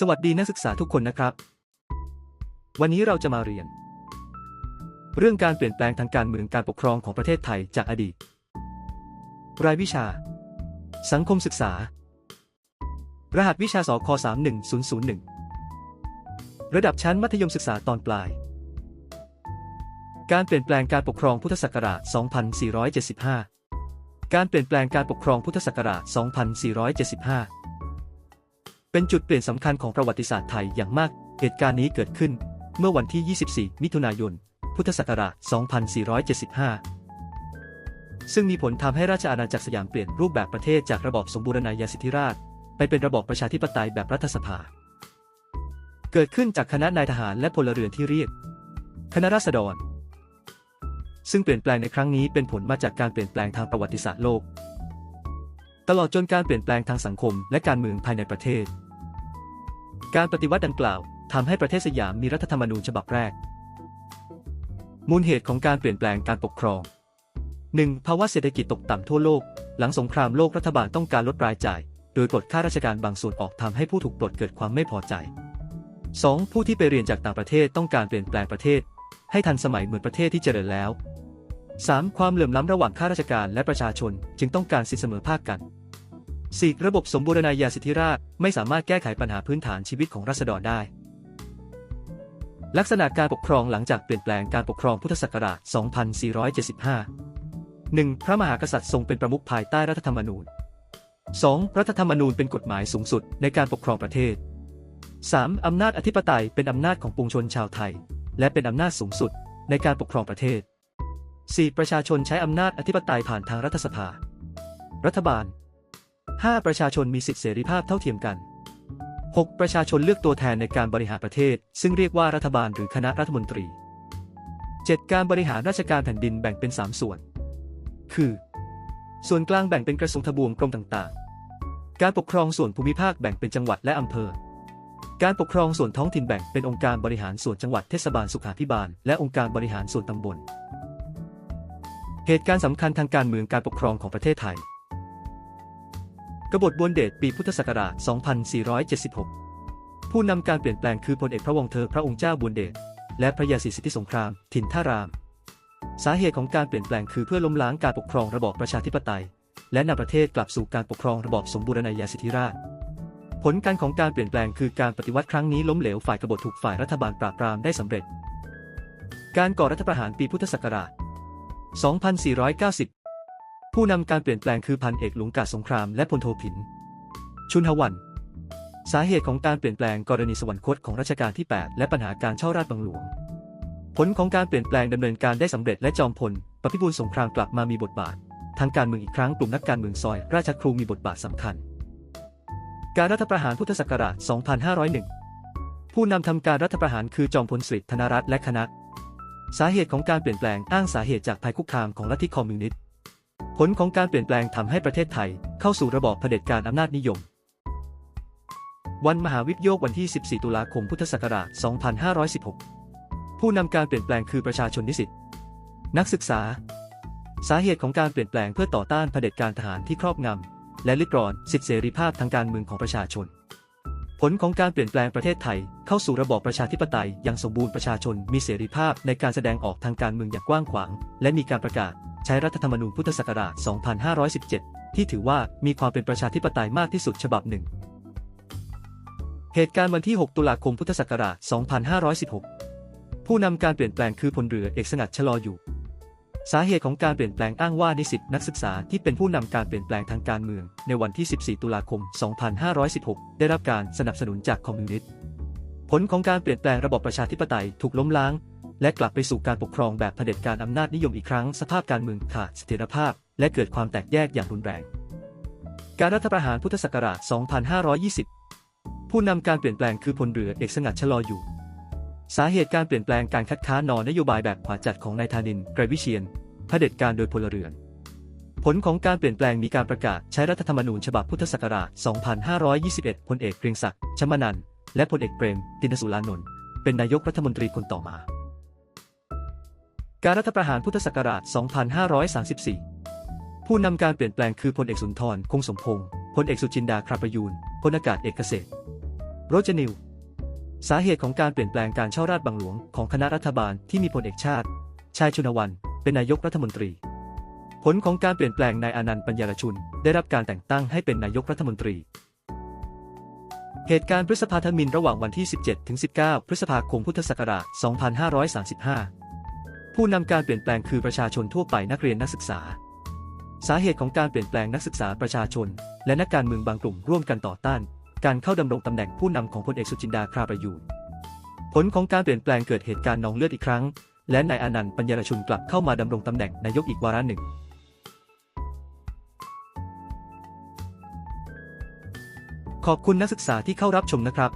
สวัสดีนักศึกษาทุกคนนะครับ วันนี้เราจะมาเรียน เรื่องการเปลี่ยนแปลงทางการเมืองการปกครองของประเทศไทยจากอดีต รายวิชา สังคมศึกษา รหัสวิชาสค31001 ระดับชั้นมัธยมศึกษาตอนปลาย การเปลี่ยนแปลงการปกครองพุทธศักราช 2475 การเปลี่ยนแปลงการปกครองพุทธศักราช 2475 เป็นจุดเปลี่ยนสำคัญของประวัติศาสตร์ไทยอย่างมาก เหตุการณ์นี้เกิดขึ้น เมื่อวันที่ 24 มิถุนายน พุทธศักราช 2475 ซึ่งมีผลทำให้ราชอาณาจักรสยามเปลี่ยนรูปแบบประเทศจากระบอบสมบูรณาญาสิทธิราช ไปเป็นระบอบประชาธิปไตยแบบรัฐสภา เกิดขึ้นจากคณะนายทหารและพลเรือนที่เรียก คณะราษฎร ซึ่งเปลี่ยนแปลงในครั้งนี้เป็นผลมาจากการเปลี่ยนแปลงทางประวัติศาสตร์โลก ตลอดจนการเปลี่ยนแปลงทางสังคมและการเมืองภายในประเทศ การปฏิวัติดังกล่าวทำให้ประเทศสยามมีรัฐธรรมนูญฉบับแรก มูลเหตุของการเปลี่ยนแปลงการปกครอง 1. ภาวะเศรษฐกิจตกต่ำทั่วโลก หลังสงครามโลกรัฐบาลต้องการลดรายจ่าย โดยปลดข้าราชการบางส่วนออกทำให้ผู้ถูกปลดเกิดความไม่พอใจ 2. ผู้ที่ไปเรียนจากต่างประเทศต้องการเปลี่ยนแปลงประเทศ ให้ทันสมัยเหมือนประเทศที่เจริญแล้ว 3. ความเหลื่อมล้ำระหว่างข้าราชการและประชาชนจึงต้องการสิทธิเสมอภาคกัน 4. ระบบสมบูรณาญาสิทธิราชไม่สามารถแก้ไขปัญหาพื้นฐานชีวิตของราษฎรได้ ลักษณะการปกครองหลังจากเปลี่ยนแปลงการปกครองพุทธศักราช 2475 1. พระมหากษัตริย์ทรงเป็นประมุขภายใต้รัฐธรรมนูญ 2. รัฐธรรมนูญเป็นกฎหมายสูงสุดในการปกครองประเทศ 3. อำนาจอธิปไตยเป็นอำนาจของปวงชนชาวไทย และเป็นอำนาจสูงสุดในการปกครองประเทศ 4. ประชาชนใช้อำนาจอธิปไตยผ่านทางรัฐสภา รัฐบาล 5. ประชาชนมีสิทธิเสรีภาพเท่าเทียมกัน 6. ประชาชนเลือกตัวแทนในการบริหารประเทศ ซึ่งเรียกว่ารัฐบาลหรือคณะรัฐมนตรี 7. การบริหารราชการแผ่นดินแบ่งเป็น 3 ส่วน คือ ส่วนกลางแบ่งเป็นกระทรวงทบวงกรมต่างๆ การปกครองส่วนภูมิภาคแบ่งเป็นจังหวัดและอำเภอ การปกครองส่วนท้องถิ่นแบ่งเป็นองค์การบริหารส่วนจังหวัดเทศบาลสุขาภิบาล และองค์การบริหารส่วนตำบล เหตุการณ์สำคัญทางการเมืองการปกครองของประเทศไทย กบฏบวนเดชปีพุทธศักราช 2476 ผู้นำการเปลี่ยนแปลงคือพลเอกพระวงศ์เธอพระองค์เจ้าบวนเดชและพระยาศรีสิทธิสงคราม ถิ่นท่าราม สาเหตุของการเปลี่ยนแปลงคือเพื่อล้มล้างการปกครองระบอบประชาธิปไตย และนำประเทศกลับสู่การปกครองระบอบสมบูรณาญาสิทธิราชผลการของการเปลี่ยนแปลงคือการปฏิวัติครั้งนี้ล้มเหลวฝ่ายกบฏถูกฝ่ายรัฐบาลปราบปรามได้สำเร็จ การก่อรัฐประหารปีพุทธศักราช 2490 ผู้นำการเปลี่ยนแปลงคือพันเอกหลวงกาสงครามและพลโทผิน ชุนหวัน สาเหตุของการเปลี่ยนแปลงกรณีสวรรคตของรัชกาลที่ 8 และปัญหาการเช่าราชบังหลวง ผลของการเปลี่ยนแปลงดำเนินการได้สำเร็จและจอมพลปพิบูลสงครามกลับมามีบทบาท ทางการเมืองอีกครั้งกลุ่มนักการเมืองซอย ราชครูมีบทบาทสำคัญ การรัฐประหารพุทธศักราช 2501 ผู้นำทำการรัฐประหารคือจอมพลสฤษดิ์ธนรัตน์และคณะ สาเหตุของการเปลี่ยนแปลงอ้างสาเหตุจากภัยคุกคามของลัทธิคอมมิวนิสต์ ผลของการเปลี่ยนแปลงทำให้ประเทศไทยเข้าสู่ระบอบเผด็จการอำนาจนิยม วันมหาวิปโยควันที่ 14 ตุลาคม พุทธศักราช 2516 ผู้นำการเปลี่ยนแปลงคือประชาชนนิสิต นักศึกษา สาเหตุของการเปลี่ยนแปลงเพื่อต่อต้านเผด็จการทหารที่ครอบงำและลิดรอนสิทธิเสรีภาพทางการเมืองของประชาชน ผลของการเปลี่ยนแปลงประเทศไทย เข้าสู่ระบอบประชาธิปไตยอย่างสมบูรณ์ประชาชนมีเสรีภาพในการแสดงออกทางการเมืองอย่างกว้างขวาง และมีการประกาศ ใช้รัฐธรรมนูญพุทธศักราช 2517 ที่ถือว่ามีความเป็นประชาธิปไตยมากที่สุดฉบับหนึ่ง เหตุการณ์วันที่ 6 ตุลาคมพุทธศักราช 2516 ผู้นำการเปลี่ยนแปลงคือพลเรือเอกสงัดชะลออยู่ สาเหตุของการเปลี่ยนแปลงอ้างว่านิสิตนักศึกษาที่เป็นผู้นำการเปลี่ยนแปลงทางการเมือง ในวันที่ 14 ตุลาคม 2516 ได้รับการสนับสนุนจากคอมมิวนิสต์ผลของการเปลี่ยนแปลงระบบประชาธิปไตยถูกล้มล้าง และกลับไปสู่การปกครองแบบเผด็จการอำนาจนิยมอีกครั้งสภาพการเมืองขาดเสถียรภาพ และเกิดความแตกแยกอย่างรุนแรง การรัฐประหารพุทธศักราช 2520 ผู้นำการเปลี่ยนแปลงคือพลเรือเอกสงัดชะลออยู่ สาเหตุการเปลี่ยนแปลงการคัดค้านนอนโยบายแบบขวาจัดของนายธานินทร์ไกรวิเชียนเผด็จการโดยพลเรือน ผลของการเปลี่ยนแปลงมีการประกาศใช้รัฐธรรมนูญฉบับพุทธศักราช 2521 พลเอกเกรียงศักดิ์ชมานันและพลเอกเปรม ตินสุรานนท์เป็นนายกรัฐมนตรีคนต่อมา การรัฐประหารพุทธศักราช 2534 ผู้นำการเปลี่ยนแปลงคือพลเอกสุนทร คงสมพงษ์พลเอกสุจินดาคราประยูนพลอากาศเอกเกษตรโรจนิว สาเหตุของการเปลี่ยนแปลงการเช่าราชบังหลวงของคณะรัฐบาลที่มีพลเอกชาติ ชายชุนวันเป็นนายกรัฐมนตรี ผลของการเปลี่ยนแปลงนายอนันต์ปัญญารชุน ได้รับการแต่งตั้งให้เป็นนายกรัฐมนตรี เหตุการณ์พฤษภาธมินระหว่างวันที่ 17 ถึง 19 พฤษภาคมพุทธศักราช 2535 ผู้นำการเปลี่ยนแปลงคือประชาชนทั่วไปนักเรียนนักศึกษา สาเหตุของการเปลี่ยนแปลงนักศึกษาประชาชน และนักการเมืองบางกลุ่มร่วมกันต่อต้าน การเข้าดำรงตำแหน่งผู้นำของพลเอกสุจินดาคราประยูนผลของการเปลี่ยนแปลงเกิดเหตุการณ์นองเลือดอีกครั้ง และนายอนันต์ปัญญารชุนกลับเข้ามาดำรงตำแหน่งนายกอีกวาระหนึ่งขอบคุณนักศึกษาที่เข้ารับชมนะครับ